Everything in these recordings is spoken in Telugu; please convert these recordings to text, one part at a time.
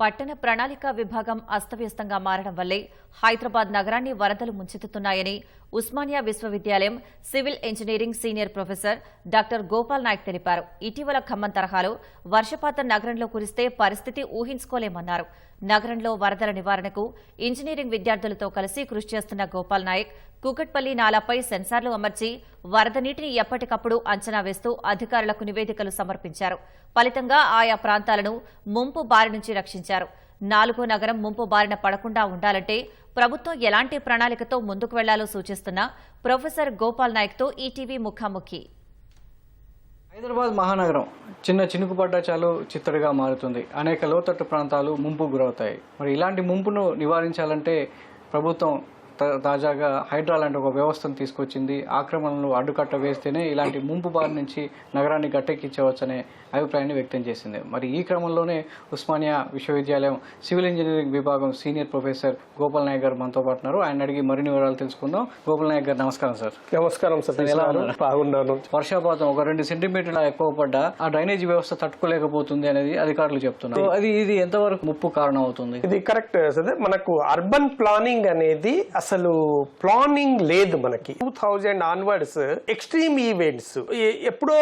పట్టణ ప్రణాళిక విభాగం అస్తవ్యస్తంగా మారడం వల్లే హైదరాబాద్ నగరాన్ని వరదలు ముంచెత్తుతున్నాయని ఉస్మానియా విశ్వవిద్యాలయం civil engineering senior professor doctor Gopal Nayak తెలిపారు. ఇటీవల ఖమ్మం తరహాలో వర్షపాతం నగరంలో కురిస్తే పరిస్థితి ఊహించుకోలేమన్నారు. నగరంలో వరదల నివారణకు ఇంజనీరింగ్ విద్యార్థులతో కలిసి కృషి చేస్తున్న గోపాల్ నాయక్ కూకట్పల్లి నాలాపై సెన్సార్లు అమర్చి వరద నీటిని ఎప్పటికప్పుడు అంచనా వేస్తూ అధికారులకు నివేదికలు సమర్పించారు. ఫలితంగా ఆయా ప్రాంతాలను ముంపు బారి నుంచి రక్షించారు. నాలుగో నగరం ముంపు బారిన పడకుండా ఉండాలంటే ప్రభుత్వం ఎలాంటి ప్రణాళికతో ముందుకు వెళ్ళాలో సూచిస్తున్న ప్రొఫెసర్ గోపాల్ నాయక్తో ఈటీవీ ముఖాముఖి. హైదరాబాద్ మహానగరం చిన్న చినుకుపడ్డ చాలు చిత్తడిగా మారుతుంది. అనేక లోతట్టు ప్రాంతాలు ముంపు గురవుతాయి. మరి ఇలాంటి ముంపును నివారించాలంటే ప్రభుత్వం తాజాగా హైడ్రా లాంటి ఒక వ్యవస్థను తీసుకొచ్చింది. ఆక్రమణలు అడ్డుకట్ట వేస్తేనే ఇలాంటి ముంపు బారి నుంచి నగరాన్ని గట్టెక్కించవచ్చనే అభిప్రాయాన్ని వ్యక్తం చేసింది. మరి ఈ క్రమంలోనే ఉస్మానియా విశ్వవిద్యాలయం సివిల్ ఇంజనీరింగ్ విభాగం సీనియర్ ప్రొఫెసర్ గోపాల్ నాయక్ గారు మనతో పాటు ఉన్నారు. ఆయన అడిగి మరిన్ని వివరాలు తెలుసుకుందాం. గోపాల్ నాయక్ గారు నమస్కారం సార్. నమస్కారం సతీష్ ఎలా? బాగున్నాను. వర్షపాతం ఒక రెండు సెంటీమీటర్ల ఎక్కువ పడ్డా ఆ డ్రైనేజ్ వ్యవస్థ తట్టుకోలేకపోతుంది అనేది అధికారులు చెప్తున్నారు. అది ఇది ఎంతవరకు ముప్పు కారణం అవుతుంది ఇది కరెక్ట్ మనకు అర్బన్ ప్లానింగ్ అనేది అసలు అసలు ప్లానింగ్ లేదు మనకి. Two thousand onwards extreme events. ఎప్పుడో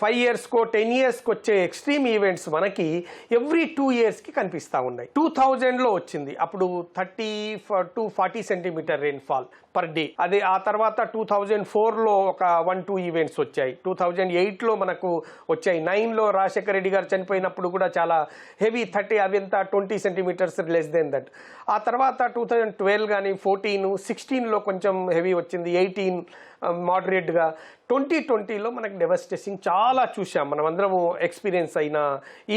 ఫైవ్ ఇయర్స్ కో టెన్ ఇయర్స్కి వచ్చే ఎక్స్ట్రీమ్ ఈవెంట్స్ మనకి ఎవ్రీ టూ ఇయర్స్కి కనిపిస్తా ఉన్నాయి. టూ థౌజండ్లో వచ్చింది. అప్పుడు thirty to forty centimetre rain fall per day అదే ఆ తర్వాత టూ థౌజండ్ ఫోర్లో ఒక వన్ టూ ఈవెంట్స్ వచ్చాయి. టూ థౌజండ్ ఎయిట్లో మనకు వచ్చాయి. నైన్లో రాజశేఖర రెడ్డి గారు చనిపోయినప్పుడు కూడా చాలా హెవీ థర్టీ అవి అంతా twenty centimetres less than that ఆ తర్వాత టూ థౌజండ్ ట్వెల్వ్ కానీ ఫోర్టీన్ సిక్స్టీన్లో కొంచెం హెవీ వచ్చింది. ఎయిటీన్ మోడరేట్గా ట్వంటీ ట్వంటీలో మనకి డెవస్టేషన్ చాలా చూసాం మనం అందరము ఎక్స్పీరియన్స్ అయిన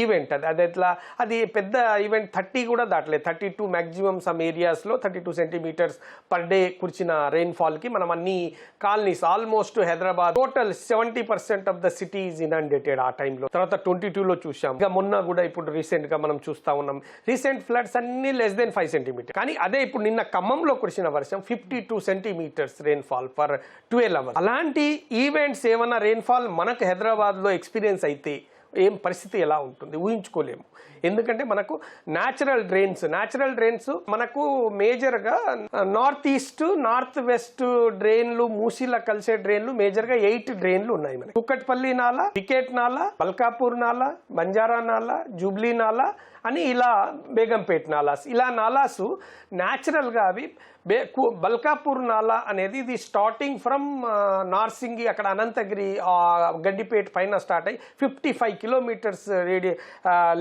ఈవెంట్ అది. అది ఎట్లా? అది పెద్ద ఈవెంట్ థర్టీ కూడా దాటలేదు. థర్టీ టూ మ్యాక్సిమం సమ్ ఏరియాస్లో thirty two centimetres per day కురిచిన రెయిన్ఫాల్కి మనం అన్ని colonies almost Hyderabad total seventy percent of the city is inundated ఆ టైంలో తర్వాత ట్వంటీ టూలో చూసాం ఇంకా మొన్న కూడా ఇప్పుడు రీసెంట్గా మనం చూస్తా ఉన్నాం. రీసెంట్ ఫ్లడ్స్ అన్ని లెస్ దెన్ ఫైవ్ సెంటీమీటర్ కానీ అదే ఇప్పుడు నిన్న ఖమ్మంలో కురిసిన వర్షం fifty two centimetres rainfall for twelve hours. అలాంటి ఈవెంట్స్ ఏమన్నా రెయిన్ఫాల్ మనకు హైదరాబాద్లో ఎక్స్పీరియన్స్ అయితే ఏం పరిస్థితి ఎలా ఉంటుంది? ఊహించుకోలేము. ఎందుకంటే మనకు న్యాచురల్ డ్రైన్స్ న్యాచురల్ డ్రైన్స్ మనకు మేజర్గా నార్త్ ఈస్ట్ నార్త్ వెస్ట్ డ్రైన్లు మూసీలా కలిసే డ్రైన్లు మేజర్గా ఎయిట్ డ్రైన్లు ఉన్నాయి మనకి. కుక్కట్పల్లి నాల వికెట్ నాల బల్కాపూర్ నాల బంజారా నాలా జూబ్లీ నాలా అని ఇలా బేగంపేట్ నాలాస్. ఇలా నాలాసు న్యాచురల్గా అవి బే బల్కాపూర్ నాలా అనేది ఇది స్టార్టింగ్ ఫ్రమ్ నార్సింగి అక్కడ అనంతగిరి గడ్డిపేట పైన స్టార్ట్ అయ్యి ఫిఫ్టీ ఫైవ్ కిలోమీటర్స్ రేడియో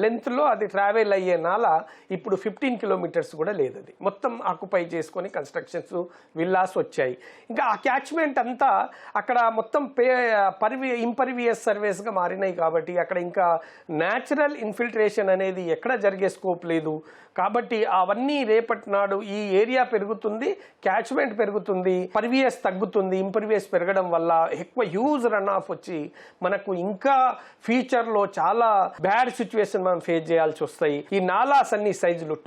లెంత్లో అది ట్రావెల్ అయ్యే నాల ఇప్పుడు ఫిఫ్టీన్ కిలోమీటర్స్ కూడా లేదు అది. మొత్తం ఆక్యుపై చేసుకొని కన్స్ట్రక్షన్స్ విల్లాస్ వచ్చాయి. ఇంకా ఆ క్యాచ్మెంట్ అంతా అక్కడ మొత్తం పే పరివి ఇంపర్వియస్ సర్వేస్గా మారినాయి కాబట్టి అక్కడ ఇంకా న్యాచురల్ ఇన్ఫిల్ట్రేషన్ అనేది ఎక్కడ జరిగే స్కోప్ లేదు. కాబట్టి అవన్నీ రేపటి నాడు ఈ ఏరియా పెరుగుతుంది క్యాచ్మెంట్ పెరుగుతుంది పర్వియస్ తగ్గుతుంది ఇంపర్వియస్ పెరగడం వల్ల ఎక్కువ హ్యూజ్ రన్ ఆఫ్ వచ్చి మనకు ఇంకా ఫ్యూచర్లో చాలా బ్యాడ్ సిచ్యువేషన్ మనం ఫేస్ చేయాల్సి వస్తాయి. ఈ నాలాస్ అన్ని సైజులు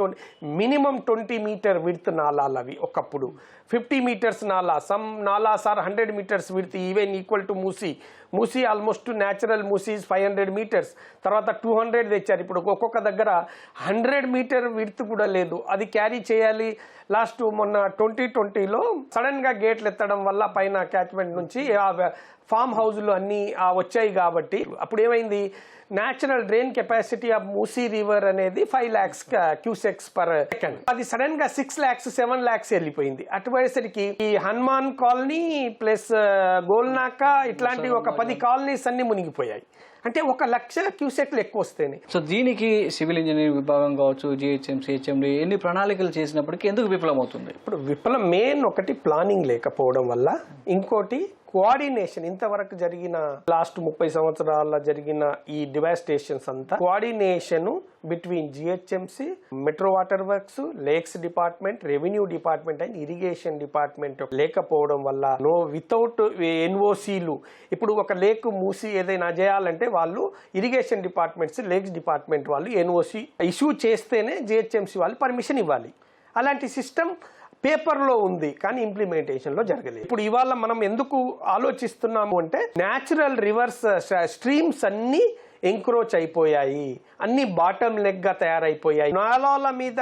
మినిమం ట్వంటీ మీటర్ విడ్త్ నాలాలు అవి ఒకప్పుడు. Fifty meters nala some nalas are hundred meters width even equal to Musi. Musi almost natural Musi's five hundred meters తర్వాత టూ హండ్రెడ్ తెచ్చారు. ఇప్పుడు ఒక్కొక్క దగ్గర హండ్రెడ్ మీటర్ విడ్త్ కూడా లేదు. అది క్యారీ చేయాలి. లాస్ట్ మొన్న ట్వంటీ ట్వంటీలో సడన్గా గేట్లు ఎత్తడం వల్ల పైన క్యాచ్మెంట్ నుంచి ఫామ్ హౌస్లు అన్ని వచ్చాయి కాబట్టి అప్పుడు ఏమైంది natural drain capacity of Musi river అనేది five lakhs cusecs per second. అది సడన్గా సిక్స్ ల్యాక్స్ సెవెన్ ల్యాక్స్ వెళ్ళిపోయింది. అటువైసరికి ఈ హనుమాన్ కాలనీ ప్లస్ గోల్నాక ఇట్లాంటి ఒక పది కాలనీస్ అన్ని మునిగిపోయాయి. అంటే ఒక లక్ష క్యూసెక్లు ఎక్కువ వస్తేనే. సో దీనికి సివిల్ ఇంజనీరింగ్ విభాగం కావచ్చు జిహెచ్ఎం సిహెచ్ఎండి ఎన్ని ప్రణాళికలు చేసినప్పటికీ ఎందుకు విఫలమవుతుంది? ఇప్పుడు విఫలం మెయిన్ ఒకటి ప్లానింగ్ లేకపోవడం వల్ల ఇంకోటి కోఆర్డినేషన్ ఇంతవరకు జరిగిన లాస్ట్ ముప్పై సంవత్సరాల జరిగిన ఈ డివాస్టేషన్స్ అంతా coordination between GHMC metro water works lakes department revenue department and irrigation department లేకపోవడం వల్ల నో వితౌట్ ఎన్ఓసీలు ఇప్పుడు ఒక లేక్ మూసి ఏదైనా చేయాలంటే వాళ్ళు ఇరిగేషన్ డిపార్ట్మెంట్స్ లేక్స్ డిపార్ట్మెంట్ వాళ్ళు ఎన్ఓసి ఇష్యూ చేస్తేనే జిహెచ్ఎంసీ వాళ్ళు పర్మిషన్ ఇవ్వాలి. అలాంటి సిస్టమ్ పేపర్లో ఉంది కానీ ఇంప్లిమెంటేషన్లో జరగలేదు. ఇప్పుడు ఇవాళ మనం ఎందుకు ఆలోచిస్తున్నాము అంటే న్యాచురల్ రివర్స్ స్ట్రీమ్స్ అన్ని ఎంక్రోచ్ అయిపోయాయి. అన్ని బాటమ్ లెగ్గా తయారైపోయాయి. నాలాల మీద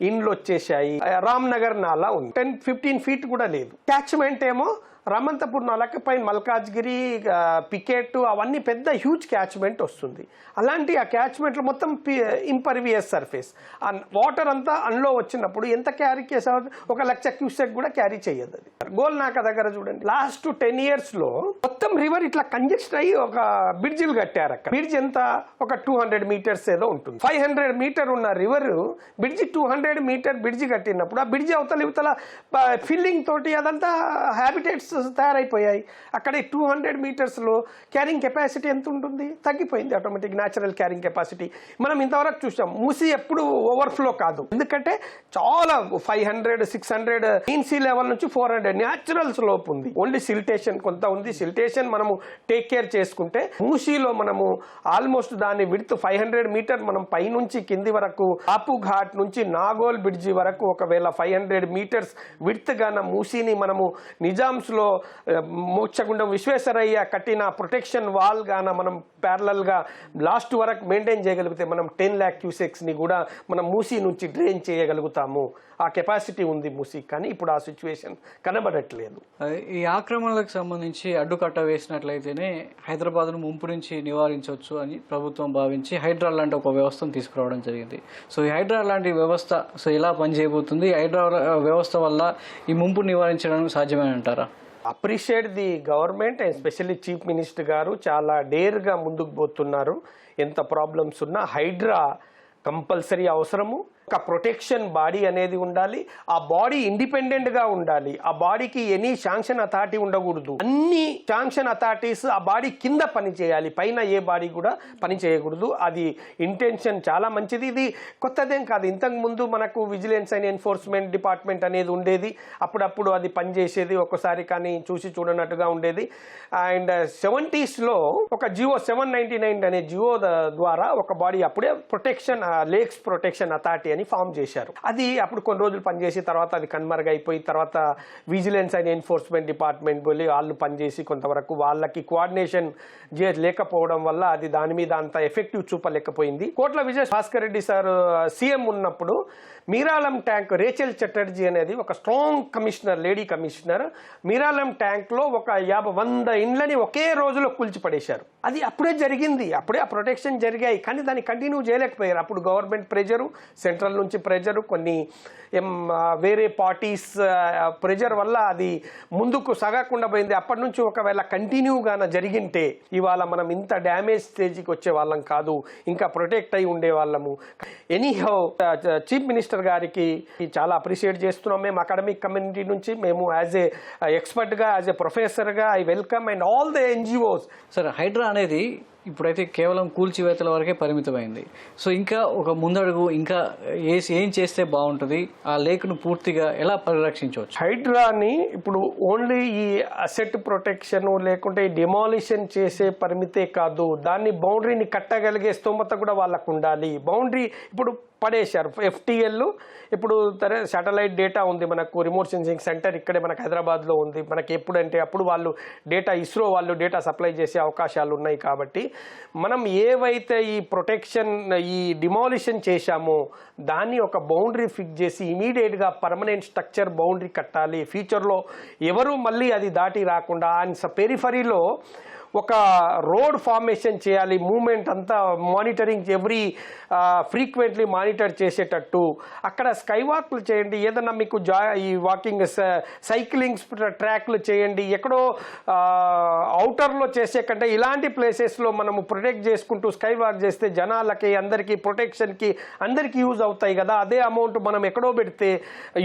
ఇండ్లు వచ్చేసాయి రామ్ నగర్ నాలా ఉంది. టెన్ ఫిఫ్టీన్ ఫీట్ కూడా లేదు. క్యాచ్మెంట్ ఏమో రమంతపూర్ నలకపై మల్కాజ్గిరి పికెట్ అవన్నీ పెద్ద హ్యూజ్ క్యాచ్మెంట్ వస్తుంది. అలాంటి ఆ క్యాచ్మెంట్లో మొత్తం ఇంపర్వియస్ సర్ఫేస్ ఆ వాటర్ అంతా అన్లో వచ్చినప్పుడు ఎంత క్యారీ చేసా ఒక లక్ష క్యూసెక్ కూడా క్యారీ చేయదు అది. గోల్నాక దగ్గర చూడండి. లాస్ట్ టెన్ ఇయర్స్లో మొత్తం రివర్ ఇట్లా కంజెస్ట్ అయ్యి ఒక బ్రిడ్జిలు కట్టారు అక్కడ. బ్రిడ్జ్ ఎంత? ఒక టూ హండ్రెడ్ మీటర్స్ ఏదో ఉంటుంది. ఫైవ్ హండ్రెడ్ మీటర్ ఉన్న river bridge two hundred meter bridge కట్టినప్పుడు ఆ బ్రిడ్జ్ అవతల ఇవతల ఫిల్లింగ్ తోటి అదంతా హ్యాబిటేట్స్ తయారైపోయాయి. అక్కడ టూ హండ్రెడ్ మీటర్స్లో క్యారింగ్ కెపాసిటీ ఎంత ఉంటుంది? తగ్గిపోయింది ఆటోమేటిక్ న్యాచురల్ క్యారింగ్ కెపాసిటీ మనం ఇంతవరకు చూసాం మూసి ఎప్పుడు ఓవర్ఫ్లో కాదు. ఎందుకంటే చాలా five hundred six hundred sea level నుంచి ఫోర్ హండ్రెడ్ న్యాచురల్ స్లోప్ ఉంది. ఓన్లీ సిల్టేషన్ కొంత ఉంది. సిల్టేషన్ మనము టేక్ కేర్ చేసుకుంటే మూసీలో మనము ఆల్మోస్ట్ దాని విడ్త్ ఫైవ్ హండ్రెడ్ మీటర్ మనం పైనుంచి కింది వరకు ఆపు ఘాట్ నుంచి నాగోల్ బ్రిడ్జి వరకు ఒకవేళ ఫైవ్ హండ్రెడ్ మీటర్స్ విడ్త్ గాన మూసీని మనము నిజాంస్లో లో మోక్షగుండం విశ్వేశ్వరయ్య కట్టిన ప్రొటెక్షన్ వాల్ గాన మనం ప్యారలల్గా లాస్ట్ వరకు మెయింటైన్ చేయగలిగితే మనం టెన్ ల్యాక్ క్యూసెక్స్ని కూడా మనం మూసీ నుంచి డ్రైన్ చేయగలుగుతాము. ఆ కెపాసిటీ ఉంది మూసీ కానీ ఇప్పుడు ఆ సిచ్యువేషన్ కనబడట్లేదు. ఈ ఆక్రమణలకు సంబంధించి అడ్డుకట్ట వేసినట్లయితేనే హైదరాబాద్ను ముంపు నుంచి నివారించవచ్చు అని ప్రభుత్వం భావించి హైడ్రా లాంటి ఒక వ్యవస్థను తీసుకురావడం జరిగింది. సో ఈ హైడ్రా లాంటి వ్యవస్థ సో ఎలా పనిచేయబోతుంది? హైడ్రా వ్యవస్థ వల్ల ఈ ముంపు నివారించడానికి సాధ్యమే అంటారా appreciate the government and specially chief minister గారు చాలా డేర్గా ముందుకు పోతున్నారు. ఎంత ప్రాబ్లమ్స్ ఉన్నా హైడ్రా కంపల్సరీ అవసరము. ఒక ప్రొటెక్షన్ బాడీ అనేది ఉండాలి ఆ బాడీ ఇండిపెండెంట్గా ఉండాలి. ఆ బాడీకి ఎనీ శాంక్షన్ అథారిటీ ఉండకూడదు. అన్ని శాంక్షన్ అథారిటీస్ ఆ బాడీ కింద పని చేయాలి పైన ఏ బాడీ కూడా పని చేయకూడదు అది ఇంటెన్షన్ చాలా మంచిది. ఇది కొత్తదేం కాదు. ఇంతకు ముందు మనకు విజిలెన్స్ అండ్ ఎన్ఫోర్స్మెంట్ డిపార్ట్మెంట్ అనేది ఉండేది. అప్పుడప్పుడు అది పనిచేసేది ఒకసారి కానీ చూసి చూడనట్టుగా ఉండేది. అండ్ సెవెంటీస్లో ఒక జియో సెవెన్ నైన్టీ నైన్ అనే జియో ద్వారా ఒక బాడీ అప్పుడే ప్రొటెక్షన్ లేక్స్ ప్రొటెక్షన్ అథారిటీ అని ఫామ్ చేశారు. అది అప్పుడు కొన్ని రోజులు పనిచేసి తర్వాత అది కన్మర్గ్ అయిపోయి తర్వాత విజిలెన్స్ అండ్ ఎన్ఫోర్స్మెంట్ డిపార్ట్మెంట్ వెళ్ళి వాళ్ళు పనిచేసి కొంతవరకు వాళ్ళకి కోఆర్డినేషన్ లేకపోవడం వల్ల అది దాని మీద అంత ఎఫెక్టివ్ చూపలేకపోయింది. కోట్ల విజయ్ భాస్కర్ రెడ్డి సార్ సీఎం ఉన్నప్పుడు మీరాలం ట్యాంక్ రేచల్ చటర్జీ అనేది ఒక strong commissioner lady commissioner. Mir Alam ట్యాంక్లో ఒక యాభై వంద ఇండ్లని ఒకే రోజులో కూల్చిపడేశారు. అది అప్పుడే జరిగింది. అప్పుడే ఆ ప్రొటెక్షన్ జరిగాయి. కానీ దాన్ని కంటిన్యూ చేయలేకపోయారు. అప్పుడు గవర్నమెంట్ ప్రెజరు సెంట్రల్ నుంచి ప్రెజరు కొన్ని వేరే పార్టీస్ ప్రెజర్ వల్ల అది ముందుకు సాగకుండా పోయింది. అప్పటి నుంచి ఒకవేళ కంటిన్యూగాన జరిగింటే ఇవాళ మనం ఇంత డ్యామేజ్ స్టేజ్కి వచ్చే వాళ్ళం కాదు. ఇంకా ప్రొటెక్ట్ అయి ఉండే వాళ్ళము. ఎనీ హౌ చీఫ్ మినిస్టర్ గారికి చాలా అప్రిషియేట్ చేస్తున్నాం. మేము అకాడమిక్ కమ్యూనిటీ నుంచి మేము యాజ్ ఏ ఎక్స్పర్ట్గా యాజ్ ఏ ప్రొఫెసర్గా I welcome and all the NGOs. సరే హైడ్రా అనేది ఇప్పుడైతే కేవలం కూల్చివేతల వరకే పరిమితమైంది. సో ఇంకా ఒక ముందడుగు ఇంకా ఏ ఏం చేస్తే బాగుంటుంది? ఆ లేక్ను పూర్తిగా ఎలా పరిరక్షించవచ్చు? హైడ్రాని ఇప్పుడు ఓన్లీ ఈ అసెట్ ప్రొటెక్షన్ లేకుంటే డిమాలిషన్ చేసే పరిమితే కాదు. దాన్ని బౌండరీని కట్టగలిగే స్తోమత కూడా వాళ్ళకు ఉండాలి. బౌండరీ ఇప్పుడు పడేశారు. ఎఫ్టిఎల్ ఇప్పుడు శాటిలైట్ డేటా ఉంది మనకు రిమోట్ సెన్సింగ్ సెంటర్ ఇక్కడే మనకు హైదరాబాద్లో ఉంది. మనకి ఎప్పుడంటే అప్పుడు వాళ్ళు డేటా ఇస్రో వాళ్ళు డేటా సప్లై చేసే అవకాశాలు ఉన్నాయి కాబట్టి మనం ఏవైతే ఈ ప్రొటెక్షన్ ఈ డిమాలిషన్ చేశామో దాన్ని ఒక బౌండరీ ఫిక్స్ చేసి ఇమీడియట్గా పర్మనెంట్ స్ట్రక్చర్ బౌండరీ కట్టాలి. ఫ్యూచర్లో ఎవరు మళ్ళీ అది దాటి రాకుండా అండ్ పెరిఫరీలో ఒక రోడ్ ఫార్మేషన్ చేయాలి మూమెంట్ అంతా మానిటరింగ్ ఎవ్రీ ఫ్రీక్వెంట్లీ మానిటర్ చేసేటట్టు. అక్కడ స్కై వాక్లు చేయండి ఏదన్నా మీకు జా ఈ వాకింగ్ సైక్లింగ్ ట్రాక్లు చేయండి ఎక్కడో అవుటర్లో చేసే కంటే ఇలాంటి ప్లేసెస్లో మనము ప్రొటెక్ట్ చేసుకుంటూ స్కై వాక్ చేస్తే జనాలకి అందరికీ ప్రొటెక్షన్కి అందరికీ యూజ్ అవుతాయి కదా. అదే అమౌంట్ మనం ఎక్కడో పెడితే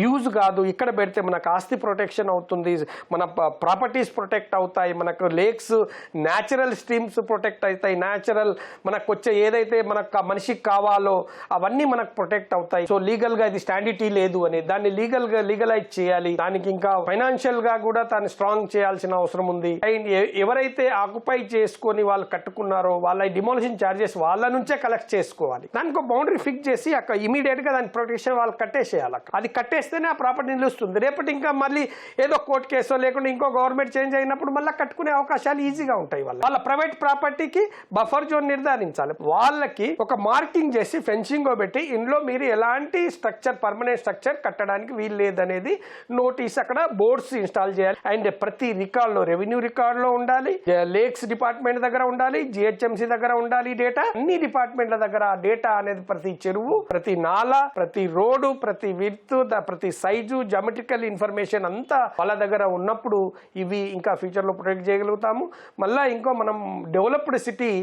యూజ్ కాదు ఇక్కడ పెడితే మనకు ఆస్తి ప్రొటెక్షన్ అవుతుంది మన ప్రాపర్టీస్ ప్రొటెక్ట్ అవుతాయి మనకు లేక్స్ న్యాచురల్ స్ట్రీమ్స్ ప్రొటెక్ట్ అవుతాయి. న్యాచురల్ మనకు వచ్చే ఏదైతే మనకు మనిషికి కావాలో అవన్నీ మనకు ప్రొటెక్ట్ అవుతాయి. సో లీగల్గా ఇది స్టాండిటీ లేదు అని దాన్ని లీగల్గా లీగలైజ్ చేయాలి. దానికి ఇంకా ఫైనాన్షియల్గా కూడా దాన్ని స్ట్రాంగ్ చేయాల్సిన అవసరం ఉంది. అండ్ ఎవరైతే ఆక్యుపై చేసుకొని వాళ్ళు కట్టుకున్నారో వాళ్ళ డిమోలిషన్ చార్జెస్ వాళ్ళ నుంచే కలెక్ట్ చేసుకోవాలి. దానికి ఒక బౌండరీ ఫిక్స్ చేసి అక్కడ ఇమీడియట్గా దాని ప్రొటెక్షన్ వాళ్ళు కట్టేసేయాలి అది కట్టేస్తేనే ఆ ప్రాపర్టీ నిలుస్తుంది. రేపటి ఇంకా మళ్ళీ ఏదో కోర్టు కేసో లేకుండా ఇంకో గవర్నమెంట్ చేంజ్ అయినప్పుడు మళ్ళీ కట్టుకునే అవకాశాలు ఈజీగా ఉంటాయి వాళ్ళ. వాళ్ళ ప్రైవేట్ ప్రాపర్టీకి బఫర్ జోన్ నిర్ధారించాలి. వాళ్ళకి ఒక మార్కింగ్ చేసి ఫెన్సింగ్ పెట్టి ఇంట్లో మీరు ఎలాంటి స్ట్రక్చర్ పర్మనెంట్ స్ట్రక్చర్ కట్టడానికి వీలు లేదనేది నోటీస్ అక్కడ బోర్డ్స్ ఇన్స్టాల్ చేయాలి. అండ్ ప్రతి రికార్డ్లో రెవెన్యూ రికార్డ్లో ఉండాలి. లేక్స్ డిపార్ట్మెంట్ దగ్గర ఉండాలి జిహెచ్ఎంసీ దగ్గర ఉండాలి డేటా అన్ని డిపార్ట్మెంట్ల దగ్గర ఆ డేటా అనేది ప్రతి చెరువు ప్రతి నాల ప్రతి రోడ్డు ప్రతి విత్ ప్రతి సైజు జామెట్రికల్ ఇన్ఫర్మేషన్ అంతా వాళ్ళ దగ్గర ఉన్నప్పుడు ఇవి ఇంకా ఫ్యూచర్లో ప్రొటెక్ట్ చేయగలుగుతాము. మళ్ళీ ఇంకో మనం డెవలప్డ్ సిటీ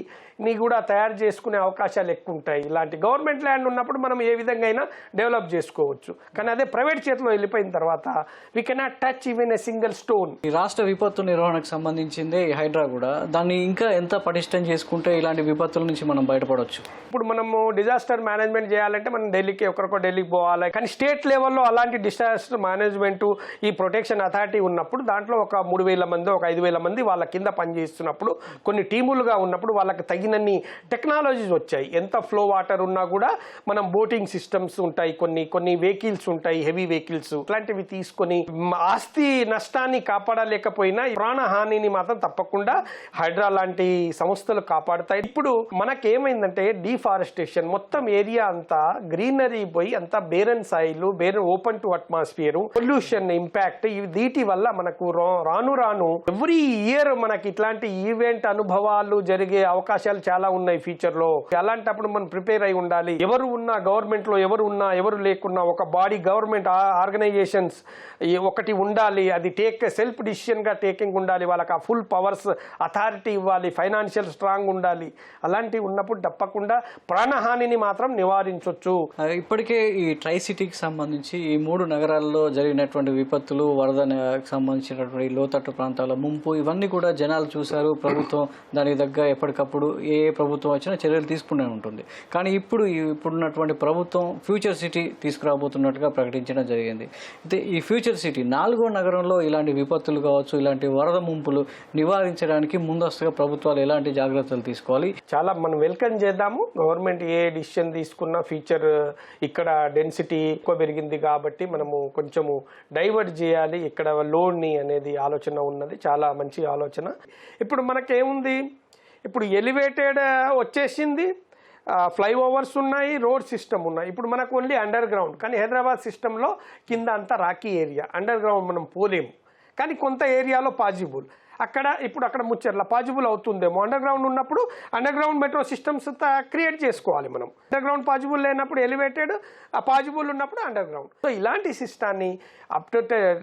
ని కూడా తయారు చేసుకునే అవకాశాలు ఎక్కువ ఉంటాయి ఇలాంటి గవర్నమెంట్ ల్యాండ్ ఉన్నప్పుడు మనం ఏ విధంగా అయినా డెవలప్ చేసుకోవచ్చు. కానీ అదే ప్రైవేట్ చేతిలో వెళ్ళిపోయిన తర్వాత we cannot touch even a single stone ఈ రాష్ట్ర విపత్తు నిర్వహణకు సంబంధించిందే హైడ్రా కూడా. దాన్ని ఇంకా ఎంత పటిష్టం చేసుకుంటే ఇలాంటి విపత్తుల నుంచి మనం బయటపడవచ్చు ఇప్పుడు మనము డిజాస్టర్ మేనేజ్మెంట్ చేయాలంటే మనం ఢిల్లీకి ఒకరికో ఢిల్లీకి పోవాలి. కానీ స్టేట్ లెవెల్లో అలాంటి డిజాస్టర్ మేనేజ్మెంట్ ఈ ప్రొటెక్షన్ అథారిటీ ఉన్నప్పుడు దాంట్లో ఒక మూడు వేల మంది ఒక ఐదు వేల మంది వాళ్ళ కింద చేస్తున్నప్పుడు కొన్ని టీములుగా ఉన్నప్పుడు వాళ్ళకి తగినన్ని టెక్నాలజీస్ వచ్చాయి. ఎంత ఫ్లో వాటర్ ఉన్నా కూడా మనం బోటింగ్ సిస్టమ్స్ ఉంటాయి కొన్ని కొన్ని వెహికల్స్ ఉంటాయి హెవీ వెహికల్స్. ఇట్లాంటివి తీసుకొని ఆస్తి నష్టాన్ని కాపాడలేకపోయినా ప్రాణహానిని మాత్రం తప్పకుండా హైడ్రా లాంటి సంస్థలు కాపాడుతాయి. ఇప్పుడు మనకేమైందంటే డిఫారెస్టేషన్. మొత్తం ఏరియా అంతా గ్రీనరీ పోయి అంతా barren soil barren open to atmosphere pollution impact వీటి వల్ల మనకు రాను రాను ఎవ్రీ ఇయర్ మనకి ఇట్లాంటి ఈవెంట్ అనుభవాలు జరిగే అవకాశాలు చాలా ఉన్నాయి ఫ్యూచర్లో. అలాంటప్పుడు మనం ప్రిపేర్ అయి ఉండాలి. ఎవరు ఉన్నా గవర్నమెంట్లో ఎవరు ఉన్నా ఎవరు లేకున్నా ఒక బాడీ గవర్నమెంట్ ఆర్గనైజేషన్స్ ఒకటి ఉండాలి. అది టేక్ సెల్ఫ్ డిసిషన్గా టేకింగ్ ఉండాలి. వాళ్ళకి ఆ ఫుల్ పవర్స్ అథారిటీ ఇవ్వాలి. ఫైనాన్షియల్ స్ట్రాంగ్ ఉండాలి. అలాంటివి ఉన్నప్పుడు తప్పకుండా ప్రాణహానిని మాత్రం నివారించవచ్చు ఇప్పటికే ఈ ట్రై సిటీకి సంబంధించి ఈ మూడు నగరాల్లో జరిగినటువంటి విపత్తులు వరద సంబంధించినటువంటి లోతట్టు ప్రాంతాల ముంపు ఇవన్నీ కూడా జనాలు చేశారు ప్రభుత్వం దానికి తగ్గ ఎప్పటికప్పుడు ఏ ప్రభుత్వం వచ్చినా చర్యలు తీసుకునే ఉంటుంది. కానీ ఇప్పుడు ఇప్పుడున్నటువంటి ప్రభుత్వం ఫ్యూచర్ సిటీ తీసుకురాబోతున్నట్టుగా ప్రకటించడం జరిగింది. అయితే ఈ ఫ్యూచర్ సిటీ నాలుగో నగరంలో ఇలాంటి విపత్తులు కావచ్చు ఇలాంటి వరద ముంపులు నివారించడానికి ముందస్తుగా ప్రభుత్వాలు ఎలాంటి జాగ్రత్తలు తీసుకోవాలి? చాలా మనం వెల్కమ్ చేద్దాము. గవర్నమెంట్ ఏ డిసిషన్ తీసుకున్నా ఫ్యూచర్ ఇక్కడ డెన్సిటీ ఎక్కువ పెరిగింది కాబట్టి మనము కొంచెము డైవర్ట్ చేయాలి. ఇక్కడ లోడ్ని అనేది ఆలోచన ఉన్నది. చాలా మంచి ఆలోచన. ఇప్పుడు మనకేముంది? ఇప్పుడు ఎలివేటెడ్ వచ్చేసింది. ఫ్లైఓవర్స్ ఉన్నాయి రోడ్ సిస్టమ్ ఉన్నాయి. ఇప్పుడు మనకు ఓన్లీ అండర్ గ్రౌండ్ కానీ హైదరాబాద్ సిస్టంలో కింద అంతా రాకీ ఏరియా. అండర్ గ్రౌండ్ మనం పోలేము. కానీ కొంత ఏరియాలో పాజిబుల్. అక్కడ ఇప్పుడు అక్కడ ముచ్చర్ల పాజిబుల్ అవుతుందేమో. అండర్ గ్రౌండ్ ఉన్నప్పుడు underground metro systems create చేసుకోవాలి మనం. అండర్ గ్రౌండ్ పాజిబుల్ లేనప్పుడు ఎలివేటెడ్ ఆ పాజిబుల్ ఉన్నప్పుడు అండర్ గ్రౌండ్ సో ఇలాంటి సిస్టాన్ని అప్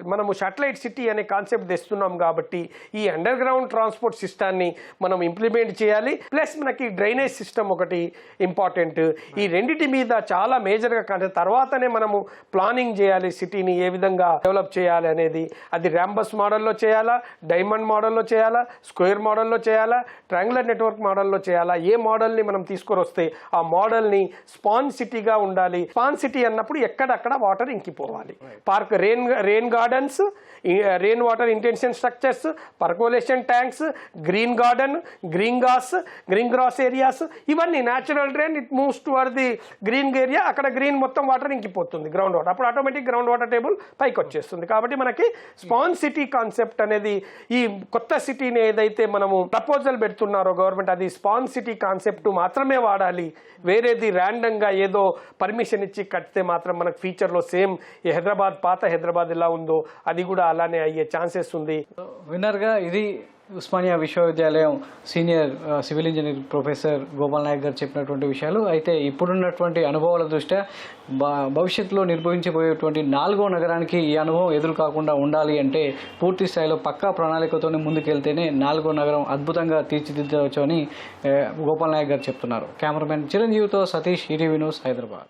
మనము సాటిలైట్ సిటీ అనే కాన్సెప్ట్ తెస్తున్నాం కాబట్టి ఈ అండర్ గ్రౌండ్ ట్రాన్స్పోర్ట్ సిస్టాన్ని మనం ఇంప్లిమెంట్ చేయాలి. ప్లస్ మనకి డ్రైనేజ్ సిస్టమ్ ఒకటి ఇంపార్టెంట్ ఈ రెండింటి మీద చాలా మేజర్గా కంటే తర్వాతనే మనము ప్లానింగ్ చేయాలి సిటీని ఏ విధంగా డెవలప్ చేయాలి అనేది. అది ర్యాంబస్ మోడల్లో చేయాలా? డైమండ్ మోడల్ మోడల్లో చేయాలా? స్క్వేర్ మోడల్లో చేయాలా? ట్రయాంగులర్ నెట్వర్క్ మోడల్లో చేయాలా? ఏ మోడల్ని మనం తీసుకొని వస్తే ఆ మోడల్ని స్పాన్ సిటీగా ఉండాలి. స్పాన్ సిటీ అన్నప్పుడు ఎక్కడక్కడ water ఇంకిపోవాలి. Park rain rain gardens rain water intention structures percolation tanks green garden green grass green grass areas ఇవన్నీ natural drain it moves toward the green area అక్కడ గ్రీన్ మొత్తం వాటర్ ఇంకిపోతుంది గ్రౌండ్ వాటర్ అప్పుడు ఆటోమేటిక్ గ్రౌండ్ వాటర్ టేబుల్ పైకి వచ్చేస్తుంది. కాబట్టి మనకి స్పాన్ సిటీ కాన్సెప్ట్ అనేది ఈ కొత్త సిటీని ఏదైతే మనము ప్రపోజల్ పెడుతున్నారో గవర్నమెంట్ అది స్పాన్ సిటీ కాన్సెప్ట్ మాత్రమే వాడాలి. వేరేది ర్యాండంగా ఏదో పర్మిషన్ ఇచ్చి కడితే మాత్రం మనకు ఫ్యూచర్లో సేమ్ ఈ హైదరాబాద్ పాత హైదరాబాద్ ఎలా ఉందో అది కూడా అలానే అయ్యే ఛాన్సెస్ ఉంది. విన్నర్గా ఇది ఉస్మానియా విశ్వవిద్యాలయం senior civil engineer professor Gopal Naik గారు చెప్పినటువంటి విషయాలు. అయితే ఇప్పుడున్నటువంటి అనుభవాల దృష్ట్యా భవిష్యత్తులో నిర్వహించబోయేటువంటి నాలుగో నగరానికి ఈ అనుభవం ఎదురు కాకుండా ఉండాలి అంటే పూర్తి స్థాయిలో పక్కా ప్రణాళికతోనే ముందుకెళ్తేనే నాలుగో నగరం అద్భుతంగా తీర్చిదిద్దవచ్చు అని గోపాల్ నాయక్ గారు చెప్తున్నారు. కెమెరామెన్ చిరంజీవితో సతీష్ ఈటీవీ న్యూస్ హైదరాబాద్.